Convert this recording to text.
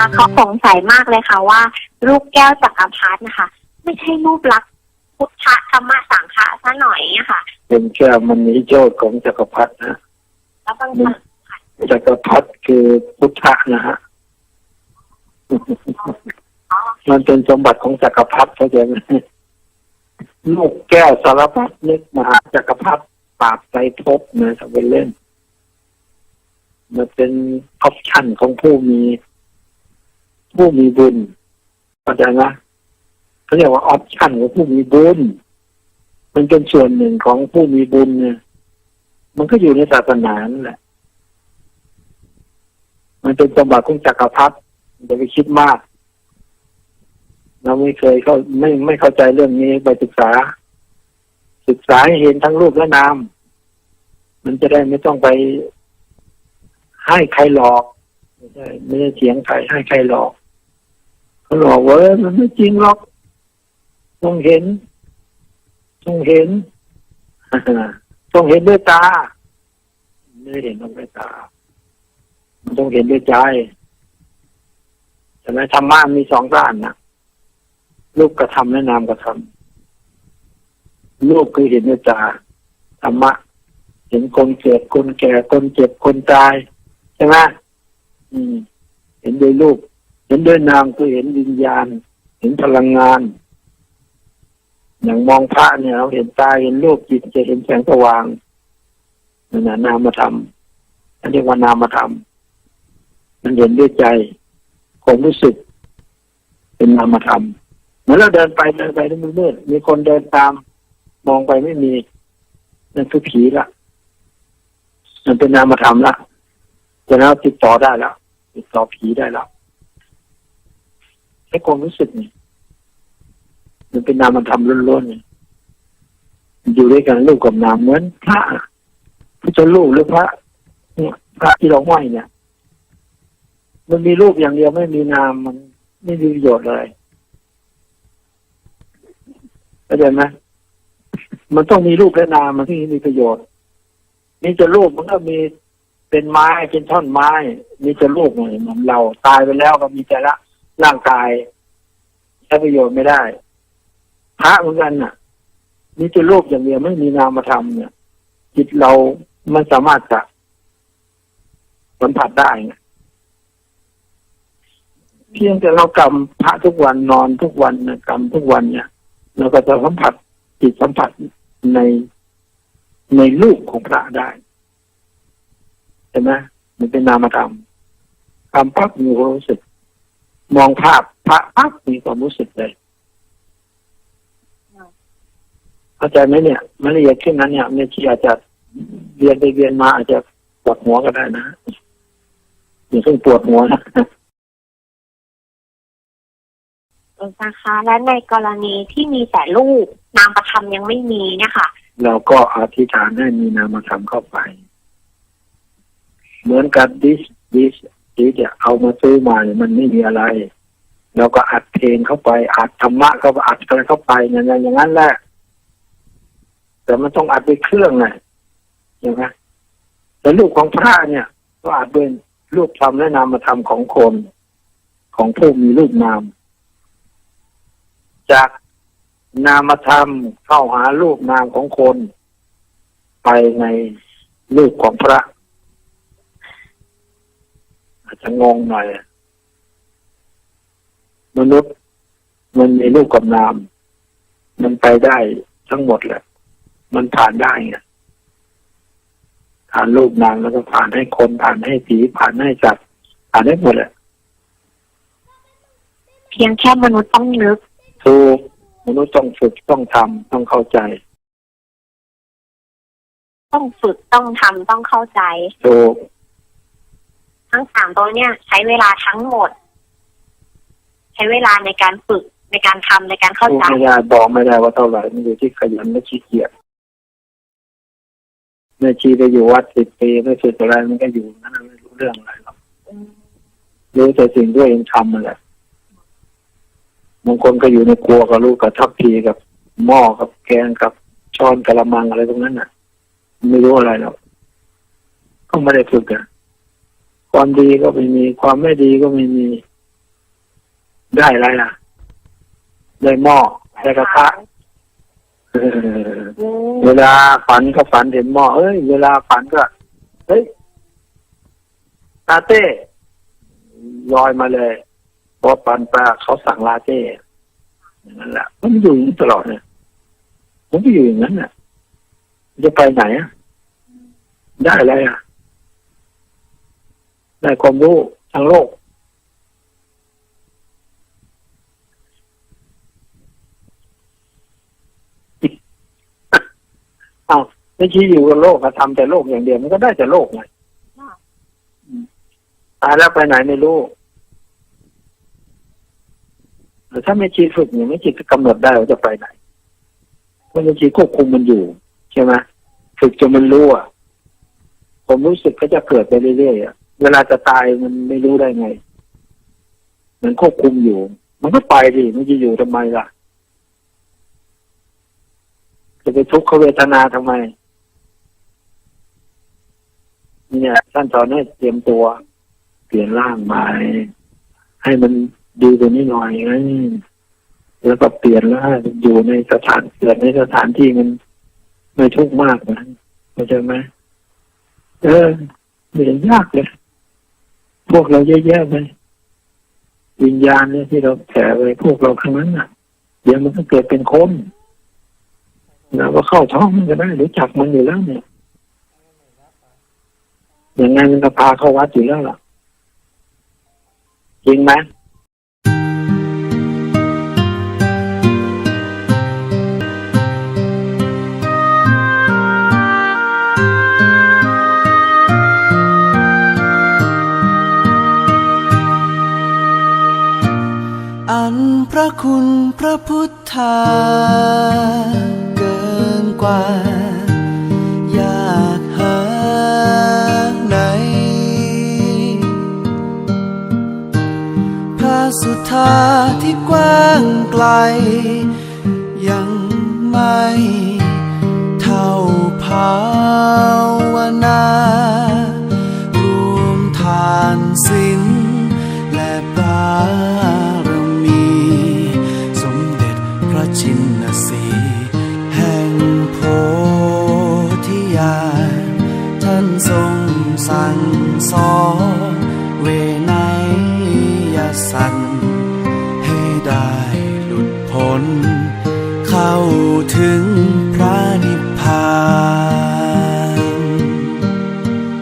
นะคะเขาสงสัยมากเลยค่ะว่า ลูกแก้วจักรพรรดินะคะ ไม่ใช่รูปลักษณ์พุทธธรรมสังฆะซะหน่อยอะค่ะเป็นแก้วมณีโจทย์ของจักรพรรดินะแล้วบางครั้งจักรพรรดิคือพุทธะนะฮะมันเป็นสมบัติของจักรพรรดิเข้าใจไหมลูกแก้วสารพัดนึกมหาจักรพรรดิปราบใจภพนะทำเป็นเล่น มันเป็นออปชั่นของผู้มี ผู้มีบุญเข้าใจไหมเขาเรียกว่าออปชั่นของผู้มีบุญมันเป็นส่วนหนึ่งของผู้มีบุญเนี่ย มันก็อยู่ในศาสนานั่นแหละ มันเป็นสมบัติของจักรพรรดิอย่าไปคิดมาก เราไม่เคยเข้าไม่ไม่เข้าใจเรื่องนี้ไปศึกษา ศึกษาให้เห็นทั้งรูปและนาม มันจะได้ไม่ต้องไปให้ใครหลอก ไม่ใช่ไม่ได้เถียงใครให้ใครหลอก หลอกว้ยมันไม่จริงหรอกต้องเห็นต้องเห็นต้องเห็นด้วยตาไม่เห็นด้วยตามันต้องเห็นด้วยใจแต่ในธรรมะมีสองด้านนะรูปกระทำและนามกระทำรูปคือเห็นด้วยตาธรรมะเห็นคนเกิดคนแก่คนเจ็บคนตายใช่ไหมอืมเห็นด้วยรูป เห็นด้วยนามคือเห็นวิญญาณ เห็นพลังงาน อย่างมองพระเนี่ยเราเห็นตาเห็นรูปจิตจะเห็นแสงสว่างนั่นนะนามธรรมอันเรียกว่านามธรรมมันเห็นด้วยใจความรู้สึก เป็นนามธรรมเหมือนเราเดินไปเดินไปแล้วมืดๆมีคนเดินตาม มองไปไม่มีนั่นคือผีละมันเป็นนามธรรมละจะแล้วติดต่อได้แล้วติดต่อผีได้แล้ว แค่ความรู้สึกนี่มันเป็นนามธรรมล้วนๆเนี่ยอยู่ด้วยกันรูปกับนามเหมือนพระพระเจ้าลูกหรือพระเนี่ยพระที่เราไหว้เนี่ย มันมีรูปอย่างเดียวไม่มีนามมันไม่มีประโยชน์เลยเข้าใจไหมมันต้องมีรูปและนามมันถึงมีประโยชน์ นี่จะรูปมันก็มีเป็นไม้เป็นท่อนไม้ มีจะรูปเหมือนเราตายไปแล้วก็มีแต่ละ ร่างกายใช้ประโยชน์ไม่ได้ พระเหมือนกันน่ะมีแต่รูปอย่างเดียวไม่มีนามธรรมเนี่ย จิตเรามันสามารถจะสัมผัสได้ไงเพียงแต่เรากำพระทุกวันนอนทุกวันนะกำทุกวันเนี่ยเราก็จะสัมผัสจิตสัมผัสในในรูปของพระได้เห็นไหมมันเป็นนามธรรมกำปั๊บมีความรู้สึก มองภาพพระปั๊บมีความรู้สึกเลยเข้าใจไหมเนี่ยมันละเอียดขึ้นนั้นเนี่ยเมชีอาจจะเรียนไปเรียนมาอาจจะปวดหัวก็ได้นะอย่าเพิ่งปวดหัวนะนะคะ และในกรณีที่มีแต่รูปนามประธรรมยังไม่มีเนี่ยค่ะ เราก็อธิษฐานให้มีนามธรรมเข้าไป เหมือนกับดิส ดิสที่จะเอามาซื้อมาเนี่ยมันไม่มีอะไรเราก็อัดเพลงเข้าไปอัดธรรมะเข้าไปอัดอะไรเข้าไปอย่างนั้นอย่างนั้นแหละแต่มันต้องอัดด้วยเครื่องไงใช่ไหมแต่รูปของพระเนี่ย ก็อัดด้วยรูปธรรมและนามธรรมของคนของผู้มีรูปนาม จากนามธรรมเข้าหารูปนามของคน ไปในรูปของพระ จจะงงหน่อย มนุษย์มันมีรูปกับนาม มันไปได้ทั้งหมดแหละ มันผ่านได้ไงผ่านรูปนามแล้วก็ผ่านให้คนผ่านให้ผีผ่านให้สัตว์ผ่านได้หมดแหละ เพียงแค่มนุษย์ต้องนึกถูกมนุษย์ต้องฝึกต้องทำต้องเข้าใจ ต้องฝึกต้องทำต้องเข้าใจถูก ทั้งสามตัวเนี่ยใช้เวลาทั้งหมด ใช้เวลาในการฝึกในการทำในการเข้าใจไม่ได้บอกไม่ได้ว่าเท่าไหร่มันอยู่ที่ขยันและขี้เกียจแม่ชีไปอยู่วัดสิบปีไม่ฝึกอะไรมันก็อยู่นั่นไม่รู้เรื่องอะไรหรอกรู้แต่สิ่งที่ตัวเองทำมันแหละบางคนก็อยู่ในครัวก็รู้กับทัพพีกับหม้อกับแกงกับช้อนกะละมังอะไรตรงนั้นน่ะ ไม่รู้อะไรหรอกก็ไม่ได้ฝึกอะ ความดีก็ไม่มี ความไม่ดีก็ไม่มี ได้อะไรล่ะ ได้หม้อได้กระทะเอออืมเวลาฝันก็ฝันเห็นหม้อเอ้ย เวลาฝันก็เฮ้ยลาเต้ลอยมาเลยเพราะปันปลาเขาสั่งลาเต้อย่างนั้นแหละมันอยู่อย่างนี้ตลอดเนี่ยมันก็อยู่อย่างนั้นน่ะ จะไปไหนอะ ได้อะไรอะ ได้ความรู้ทางโลก เอาไม่ชี้อยู่กับโลกอะทำแต่โลกอย่างเดียวมันก็ได้แต่โลกไงอืมตายแล้วไปไหนไม่รู้แต่ถ้าไม่ชี้ฝึกเนี่ยไม่ชี้จะกำหนดได้ว่าจะไปไหนเพราะไม่ชี้ควบคุมมันอยู่ใช่ไหมฝึกจนมันรู้อะผมรู้สึกก็จะเกิดไปเรื่อยๆอะ เวลาจะตายมันไม่รู้ได้ไง มันควบคุมอยู่ มันก็ไปดิมันจะอยู่ทำไมล่ะ จะไปทุกขเวทนาทำไม เนี่ยท่านสอนให้เตรียมตัว เปลี่ยนร่างใหม่ให้มันดีกว่านี้หน่อยไงแล้วก็เปลี่ยนแล้วอยู่ในสถานเกิดในสถานที่มันไม่ทุกข์มากนะเข้าใจไหมเออไม่ได้ยากเลย พวกเราเยอะแยะไปวิญญาณเนี่ยที่เราแผ่ไปพวกเราครั้งนั้นน่ะ เดี๋ยวมันก็เกิดเป็นคนเราก็เข้าท้องมันก็ได้รู้จักมันอยู่แล้วเนี่ยอย่างไงมันก็พาเข้าวัดอยู่แล้วล่ะจริงไหม ระคุณพระพุทธาเกินกว่า อยากหาไหน พระสุธาที่กว้างไกล สั่งสอนเวไนยสัน